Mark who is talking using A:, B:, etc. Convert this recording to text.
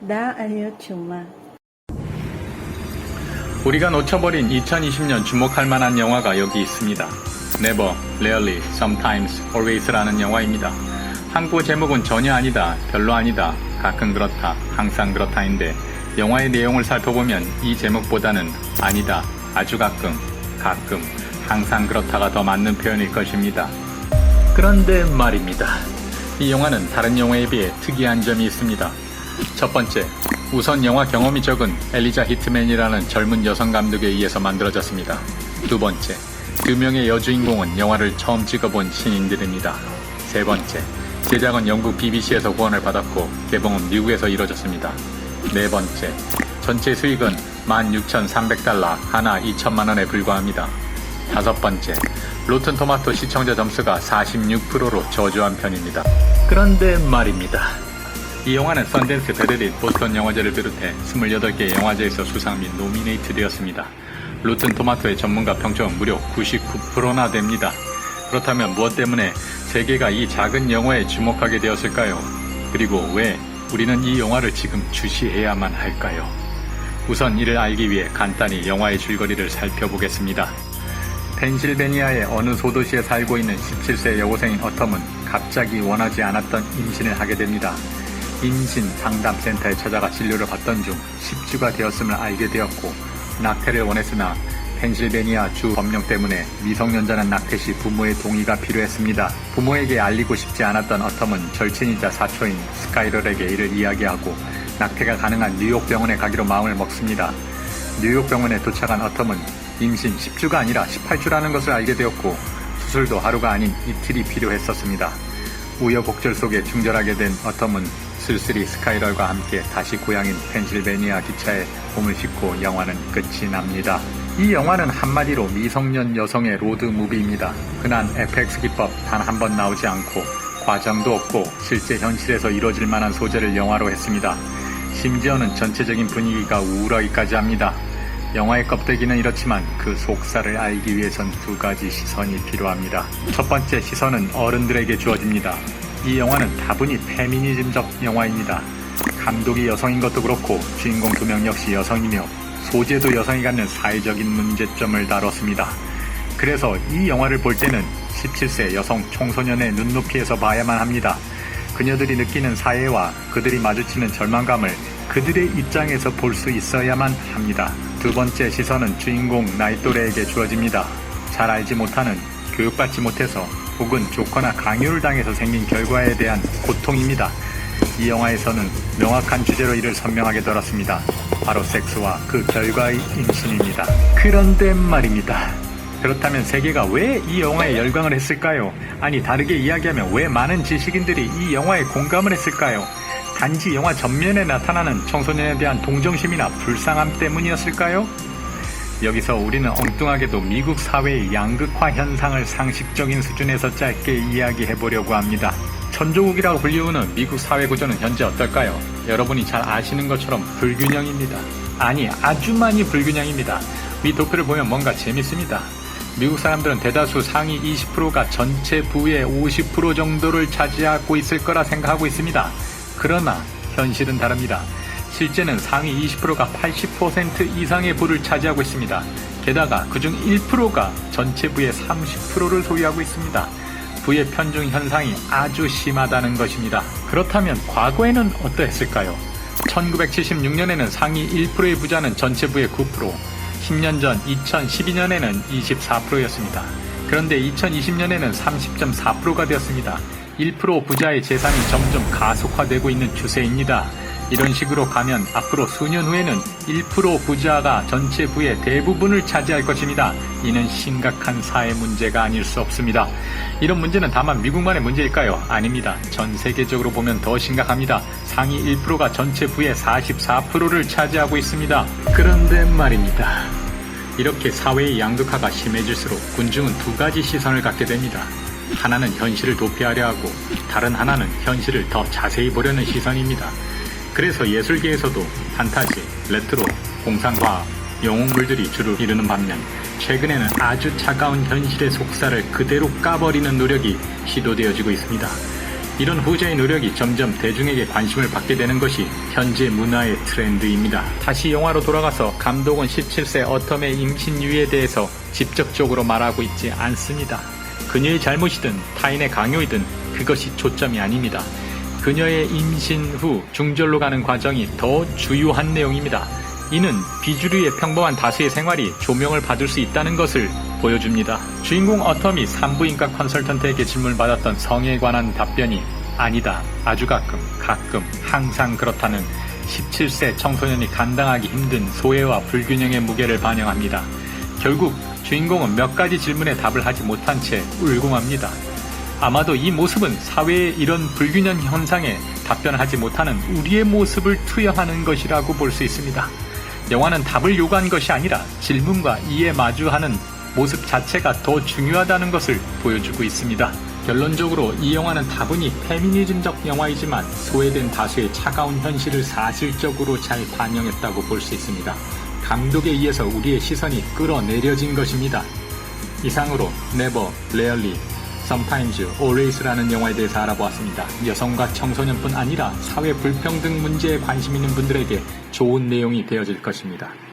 A: 나 정말.
B: 우리가 놓쳐버린 2020년 주목할 만한 영화가 여기 있습니다. Never, Rarely, Sometimes, Always라는 영화입니다. 한국어 제목은 전혀 아니다, 별로 아니다, 가끔 그렇다, 항상 그렇다인데 영화의 내용을 살펴보면 이 제목보다는 아니다, 아주 가끔, 가끔, 항상 그렇다가 더 맞는 표현일 것입니다. 그런데 말입니다. 이 영화는 다른 영화에 비해 특이한 점이 있습니다. 첫 번째, 우선 영화 경험이 적은 엘리자 히트맨이라는 젊은 여성 감독에 의해서 만들어졌습니다. 두 번째, 두 명의 여주인공은 영화를 처음 찍어본 신인들입니다. 세 번째, 제작은 영국 BBC에서 후원을 받았고 개봉은 미국에서 이뤄졌습니다. 네 번째, 전체 수익은 16,300달러, 하나 2천만 원에 불과합니다. 다섯 번째, 로튼 토마토 시청자 점수가 46%로 저조한 편입니다. 그런데 말입니다. 이 영화는 썬댄스, 베를린, 보스턴 영화제를 비롯해 28개 영화제에서 수상 및 노미네이트 되었습니다. 로튼 토마토의 전문가 평점은 무려 99%나 됩니다. 그렇다면 무엇 때문에 세계가 이 작은 영화에 주목하게 되었을까요? 그리고 왜 우리는 이 영화를 지금 주시해야만 할까요? 우선 이를 알기 위해 간단히 영화의 줄거리를 살펴보겠습니다. 펜실베니아의 어느 소도시에 살고 있는 17세 여고생인 어텀은 갑자기 원하지 않았던 임신을 하게 됩니다. 임신 상담센터에 찾아가 진료를 받던 중 10주가 되었음을 알게 되었고 낙태를 원했으나 펜실베니아 주 법령 때문에 미성년자는 낙태 시 부모의 동의가 필요했습니다. 부모에게 알리고 싶지 않았던 어텀은 절친이자 사초인 스카이럴에게 이를 이야기하고 낙태가 가능한 뉴욕 병원에 가기로 마음을 먹습니다. 뉴욕 병원에 도착한 어텀은 임신 10주가 아니라 18주라는 것을 알게 되었고 수술도 하루가 아닌 이틀이 필요했었습니다. 우여곡절 속에 중절하게 된 어텀은 쓸쓸히 스카이럴과 함께 다시 고향인 펜실베니아 기차에 몸을 싣고 영화는 끝이 납니다. 이 영화는 한마디로 미성년 여성의 로드 무비입니다. 흔한 FX 기법 단 한 번 나오지 않고 과정도 없고 실제 현실에서 이루어질 만한 소재를 영화로 했습니다. 심지어는 전체적인 분위기가 우울하기까지 합니다. 영화의 껍데기는 이렇지만 그 속살을 알기 위해선 두 가지 시선이 필요합니다. 첫 번째 시선은 어른들에게 주어집니다. 이 영화는 다분히 페미니즘적 영화입니다. 감독이 여성인 것도 그렇고 주인공 두 명 역시 여성이며 소재도 여성이 갖는 사회적인 문제점을 다뤘습니다. 그래서 이 영화를 볼 때는 17세 여성 청소년의 눈높이에서 봐야만 합니다. 그녀들이 느끼는 사회와 그들이 마주치는 절망감을 그들의 입장에서 볼 수 있어야만 합니다. 두 번째 시선은 주인공 나이 또래에게 주어집니다. 잘 알지 못하는 교육받지 못해서 혹은 좋거나 강요를 당해서 생긴 결과에 대한 고통입니다. 이 영화에서는 명확한 주제로 이를 선명하게 다뤘습니다. 바로 섹스와 그 결과의 임신입니다. 그런데 말입니다. 그렇다면 세계가 왜 이 영화에 열광을 했을까요? 아니 다르게 이야기하면 왜 많은 지식인들이 이 영화에 공감을 했을까요? 단지 영화 전면에 나타나는 청소년에 대한 동정심이나 불쌍함 때문이었을까요? 여기서 우리는 엉뚱하게도 미국 사회의 양극화 현상을 상식적인 수준에서 짧게 이야기해 보려고 합니다. 천조국이라고 불리우는 미국 사회 구조는 현재 어떨까요? 여러분이 잘 아시는 것처럼 불균형입니다. 아니, 아주 많이 불균형입니다. 이 도표를 보면 뭔가 재밌습니다. 미국 사람들은 대다수 상위 20%가 전체 부의 50% 정도를 차지하고 있을 거라 생각하고 있습니다. 그러나 현실은 다릅니다. 실제는 상위 20%가 80% 이상의 부를 차지하고 있습니다. 게다가 그중 1%가 전체 부의 30%를 소유하고 있습니다. 부의 편중 현상이 아주 심하다는 것입니다. 그렇다면 과거에는 어떠했을까요? 1976년에는 상위 1%의 부자는 전체 부의 9%, 10년 전 2012년에는 24%였습니다. 그런데 2020년에는 30.4%가 되었습니다. 1% 부자의 재산이 점점 가속화되고 있는 추세입니다. 이런 식으로 가면 앞으로 수년 후에는 1% 부자가 전체 부의 대부분을 차지할 것입니다. 이는 심각한 사회 문제가 아닐 수 없습니다. 이런 문제는 다만 미국만의 문제일까요? 아닙니다. 전 세계적으로 보면 더 심각합니다. 상위 1%가 전체 부의 44%를 차지하고 있습니다. 그런데 말입니다. 이렇게 사회의 양극화가 심해질수록 군중은 두 가지 시선을 갖게 됩니다. 하나는 현실을 도피하려 하고 다른 하나는 현실을 더 자세히 보려는 시선입니다. 그래서 예술계에서도 판타지, 레트로, 공상과학, 영웅물들이 주를 이루는 반면 최근에는 아주 차가운 현실의 속살을 그대로 까버리는 노력이 시도되어지고 있습니다. 이런 후자의 노력이 점점 대중에게 관심을 받게 되는 것이 현재 문화의 트렌드입니다. 다시 영화로 돌아가서 감독은 17세 어텀의 임신 유에 대해서 직접적으로 말하고 있지 않습니다. 그녀의 잘못이든 타인의 강요이든 그것이 초점이 아닙니다. 그녀의 임신 후 중절로 가는 과정이 더 주요한 내용입니다. 이는 비주류의 평범한 다수의 생활이 조명을 받을 수 있다는 것을 보여줍니다. 주인공 어텀이 산부인과 컨설턴트에게 질문받았던 성에 관한 답변이 아니다, 아주 가끔, 가끔, 항상 그렇다는 17세 청소년이 감당하기 힘든 소외와 불균형의 무게를 반영합니다. 결국 주인공은 몇 가지 질문에 답을 하지 못한 채 울궁합니다. 아마도 이 모습은 사회의 이런 불균형 현상에 답변을 하지 못하는 우리의 모습을 투영하는 것이라고 볼 수 있습니다. 영화는 답을 요구한 것이 아니라 질문과 이에 마주하는 모습 자체가 더 중요하다는 것을 보여주고 있습니다. 결론적으로 이 영화는 다분히 페미니즘적 영화이지만 소외된 다수의 차가운 현실을 사실적으로 잘 반영했다고 볼 수 있습니다. 감독에 의해서 우리의 시선이 끌어내려진 것입니다. 이상으로 Never, Rarely, Sometimes, Always라는 영화에 대해서 알아보았습니다. 여성과 청소년뿐 아니라 사회 불평등 문제에 관심 있는 분들에게 좋은 내용이 되어질 것입니다.